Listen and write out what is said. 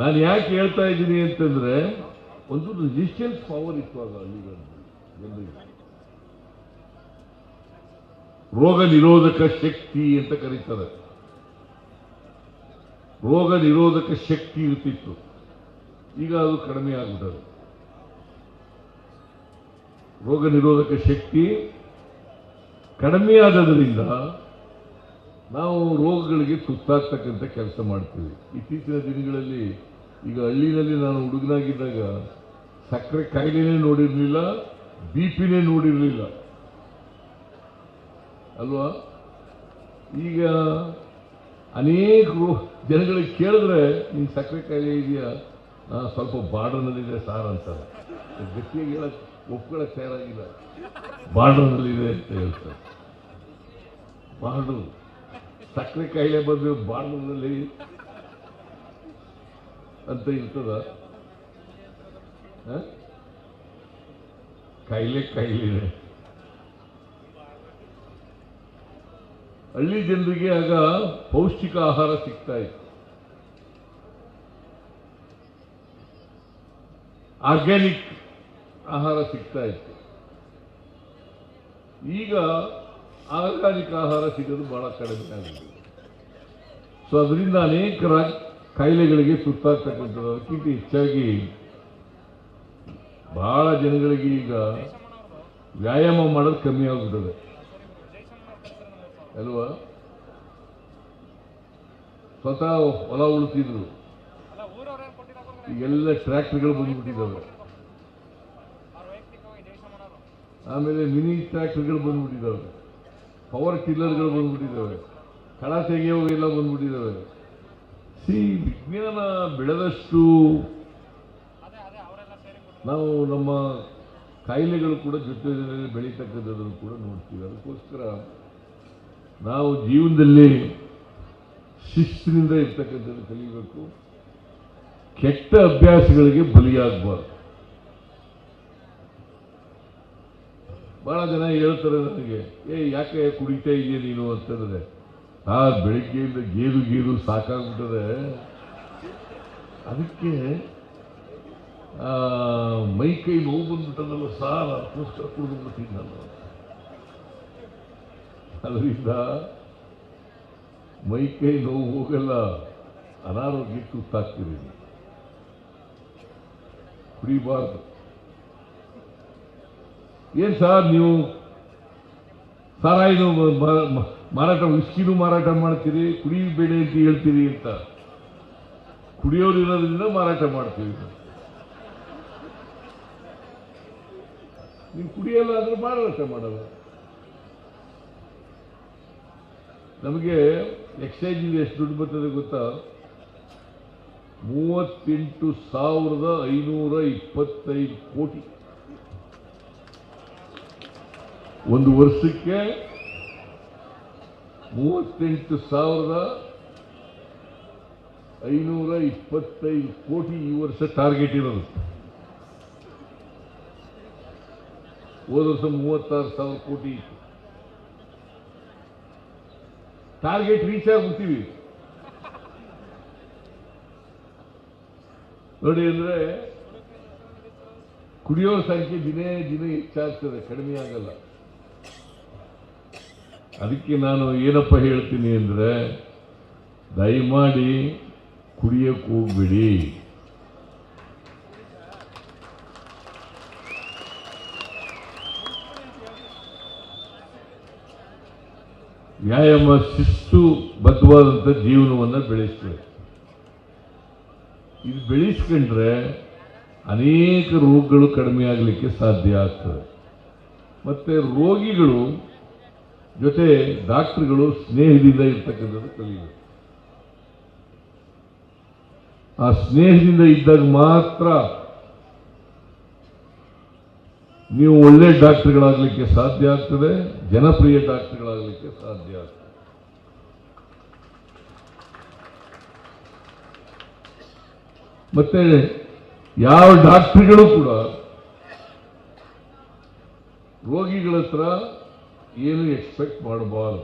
ನಾನು ಯಾಕೆ ಹೇಳ್ತಾ ಇದ್ದೀನಿ ಅಂತಂದ್ರೆ, ಒಂದು ರೆಸಿಸ್ಟೆನ್ಸ್ ಪವರ್ ಇತ್ತು ಆಗ ಹಳ್ಳಿಗಳಲ್ಲಿ ರೋಗ ನಿರೋಧಕ ಶಕ್ತಿ ಅಂತ ಕರೀತಾರೆ. ರೋಗ ನಿರೋಧಕ ಶಕ್ತಿ ಇರ್ತಿತ್ತು. ಈಗ ಅದು ಕಡಿಮೆ ಆಗ್ಬಿಟ್ಟದೆ. ರೋಗ ನಿರೋಧಕ ಶಕ್ತಿ ಕಡಿಮೆ ಆದದ್ರಿಂದ ನಾವು ರೋಗಗಳಿಗೆ ತುತ್ತಾಗ್ತಕ್ಕಂಥ ಕೆಲಸ ಮಾಡ್ತೀವಿ. ಇತ್ತೀಚಿನ ದಿನಗಳಲ್ಲಿ ಈಗ ಹಳ್ಳಿನಲ್ಲಿ ನಾನು ಹುಡುಗನಾಗಿದ್ದಾಗ ಸಕ್ಕರೆ ಕಾಯಿಲೆನೇ ನೋಡಿರಲಿಲ್ಲ ಬಿ ಪಿನೇ ನೋಡಿರಲಿಲ್ಲ. ಅಲ್ವಾ? ಈಗ ಅನೇಕ ಜನಗಳಿಗೆ ಕೇಳಿದ್ರೆ ನಿನ್ ಸಕ್ಕರೆ ಕಾಯಿಲೆ ಇದೆಯಾ? "ಆ, ಸ್ವಲ್ಪ ಬಾರ್ಡರ್ನಲ್ಲಿದೆ ಸಾರ್ ಅಂತಾರೆ. ಗಟ್ಟಿಯಾಗಿ ಹೇಳಕ್ ಒಪ್ಕೊಳಕ್ ತಯಾರಾಗಿಲ್ಲ. ಬಾರ್ಡರ್ನಲ್ಲಿದೆ ಅಂತ ಹೇಳ್ತಾರೆ. ಬಾರ್ಡರ್. ಸಕ್ಕರೆ ಕಾಯಿಲೆ ಬಂದು ಬಾರ್ಡರ್ನಲ್ಲಿ ಅಂತ ಇರ್ತದ? ಕಾಯಿಲೆ ಕಾಯಿಲೆ ಹಳ್ಳಿ ಜನರಿಗೆ ಆಗ ಪೌಷ್ಟಿಕ ಆಹಾರ ಸಿಗ್ತಾ ಇತ್ತು. ಆರ್ಗ್ಯಾನಿಕ್ ಆಹಾರ ಸಿಗ್ತಾ ಇತ್ತು. ಈಗ ಆರ್ಗ್ಯಾನಿಕ್ ಆಹಾರ ಸಿಗೋದು ಬಹಳ ಕಡಿಮೆ ಆಗಿದೆ. ಸೊ ಅದರಿಂದ ಅನೇಕ ಕಾಯಿಲೆಗಳಿಗೆ ತುತ್ತಾಗ್ತಕ್ಕಂಥದ್ದು ಅದಕ್ಕಿಂತ ಹೆಚ್ಚಾಗಿ ಬಹಳ ಜನಗಳಿಗೆ ಈಗ ವ್ಯಾಯಾಮ ಮಾಡೋದು ಕಮ್ಮಿ ಆಗ್ಬಿಟ್ಟದೆ. ಅಲ್ವಾ? ಸ್ವತಃ ಹೊಲ ಉಳ್ತಿದ್ರು ಎಲ್ಲ ಟ್ರ್ಯಾಕ್ಟರ್ಗಳು ಬಂದ್ಬಿಟ್ಟಿದ್ದಾವೆ. ಆಮೇಲೆ ಮಿನಿ ಟ್ರ್ಯಾಕ್ಟರ್ಗಳು ಬಂದ್ಬಿಟ್ಟಿದ್ದಾವೆ. ಪವರ್ ಟಿಲ್ಲರ್ಗಳು ಬಂದ್ಬಿಟ್ಟಿದ್ದಾವೆ. ಕಳ ತೆಗೆಯೋವೆಲ್ಲ ಬಂದ್ಬಿಟ್ಟಿದ್ದಾವೆ. ಸಿ ವಿಜ್ಞಾನ ಬೆಳೆದಷ್ಟು ನಾವು ನಮ್ಮ ಕಾಯಿಲೆಗಳು ಕೂಡ ಜೊತೆ ಬೆಳೀತಕ್ಕಂಥದ್ದನ್ನು ಕೂಡ ನೋಡ್ತೀವಿ. ಅದಕ್ಕೋಸ್ಕರ ನಾವು ಜೀವನದಲ್ಲಿ ಶಿಸ್ತಿನಿಂದ ಇರ್ತಕ್ಕಂಥದ್ದು ಕಲಿಯಬೇಕು ಕೆಟ್ಟ ಅಭ್ಯಾಸಗಳಿಗೆ ಬಲಿಯಾಗಬಾರ್ದು. ಬಹಳ ಜನ ಹೇಳ್ತಾರೆ ನನಗೆ ಏ ಯಾಕೆ ಕುಡಿತಾ ಇದೆಯಾ ನೀನು? ಅಂತಂದ್ರೆ ಆ ಬೆಳಿಗ್ಗೆಯಿಂದ ಗೇದು ಗೇದು ಸಾಕಾಗ್ಬಿಟ್ಟದೆ. ಅದಕ್ಕೆ ಮೈ ಕೈ ನೋವು ಬಂದ್ಬಿಟ್ಟದಲ್ಲ ಸಾಲ ಅದಕ್ಕೋಸ್ಕರ ಕುಡಿದು ಬಿಡ್ತೀನಿ ನಾನು ಅದರಿಂದ ಮೈ ಕೈ ನೋವು ಹೋಗಲ್ಲ. ಅನಾರೋಗ್ಯಕ್ಕೆ ತುತ್ತಾಗ್ತೀರಿ ಕುಡಿಬಾರ್ದು. ಏನ್ ಸರ್ ನೀವು? ಮ- ಮಾರಾಟ ಉಸ್ಕಿನೂ ಮಾರಾಟ ಮಾಡ್ತೀರಿ ಕುಡಿಯಬೇಡಿ ಅಂತ ಹೇಳ್ತೀರಿ ಅಂತ. ಕುಡಿಯೋರು ಇರೋದ್ರಿಂದ ಮಾರಾಟ ಮಾಡ್ತೀವಿ ನೀವು ಕುಡಿಯಲ್ಲ ಅಂದ್ರೆ ಮಾರಾಟ ಮಾಡಲ್ಲ. ನಮಗೆ ಎಕ್ಸೈಜ್ ಎಷ್ಟು ದುಡ್ಡು ಬರ್ತದೆ ಗೊತ್ತಾ? ಮೂವತ್ತೆಂಟು ಸಾವಿರದ ಐನೂರ ಇಪ್ಪತ್ತೈದು ಕೋಟಿ. ಒಂದು ವರ್ಷಕ್ಕೆ ಮೂವತ್ತೆಂಟು ಸಾವಿರದ ಐನೂರ ಇಪ್ಪತ್ತೈದು ಕೋಟಿ ಈ ವರ್ಷ ಟಾರ್ಗೆಟ್ ಇರೋದು. ಹೋದ ವರ್ಷ ಮೂವತ್ತಾರು ಸಾವಿರ ಕೋಟಿ ಇತ್ತು. ಟಾರ್ಗೆಟ್ ರೀಚ್ ಆಗ್ಬಿಡ್ತೀವಿ. ನೋಡಿ ಅಂದ್ರೆ ಕುಡಿಯೋ ಸಂಖ್ಯೆ ದಿನೇ ದಿನ ಹೆಚ್ಚಾಗ್ತದೆ, ಕಡಿಮೆ ಆಗಲ್ಲ. ಅದಕ್ಕೆ ನಾನು ಏನಪ್ಪ ಹೇಳ್ತೀನಿ ಅಂದರೆ, ದಯಮಾಡಿ ಕುಡಿಯಕ್ಕೆ ಹೋಗ್ಬಿಡಿ. ವ್ಯಾಯಾಮ ಶಿಸ್ತು ಬದ್ಧವಾದಂಥ ಜೀವನವನ್ನು ಬೆಳೆಸಬೇಕು. ಇದು ಬೆಳೆಸ್ಕೊಂಡ್ರೆ ಅನೇಕ ರೋಗಗಳು ಕಡಿಮೆ ಆಗಲಿಕ್ಕೆ ಸಾಧ್ಯ ಆಗ್ತದೆ. ಮತ್ತು ರೋಗಿಗಳು ಜೊತೆ ಡಾಕ್ಟರ್ಗಳು ಸ್ನೇಹದಿಂದ ಇರ್ತಕ್ಕಂಥದ್ದು ಕಲಿಯಬೇಕು ಆ ಸ್ನೇಹದಿಂದ ಇದ್ದಾಗ ಮಾತ್ರ ನೀವು ಒಳ್ಳೆ ಡಾಕ್ಟರ್ಗಳಾಗಲಿಕ್ಕೆ ಸಾಧ್ಯ ಆಗ್ತದೆ, ಜನಪ್ರಿಯ ಡಾಕ್ಟರ್ಗಳಾಗಲಿಕ್ಕೆ ಸಾಧ್ಯ ಆಗ್ತದೆ. ಮತ್ತೆ ಯಾವ ಡಾಕ್ಟರ್ಗಳು ಕೂಡ ರೋಗಿಗಳ ಹತ್ರ ಏನು ಎಕ್ಸ್ಪೆಕ್ಟ್ ಮಾಡಬಾರದು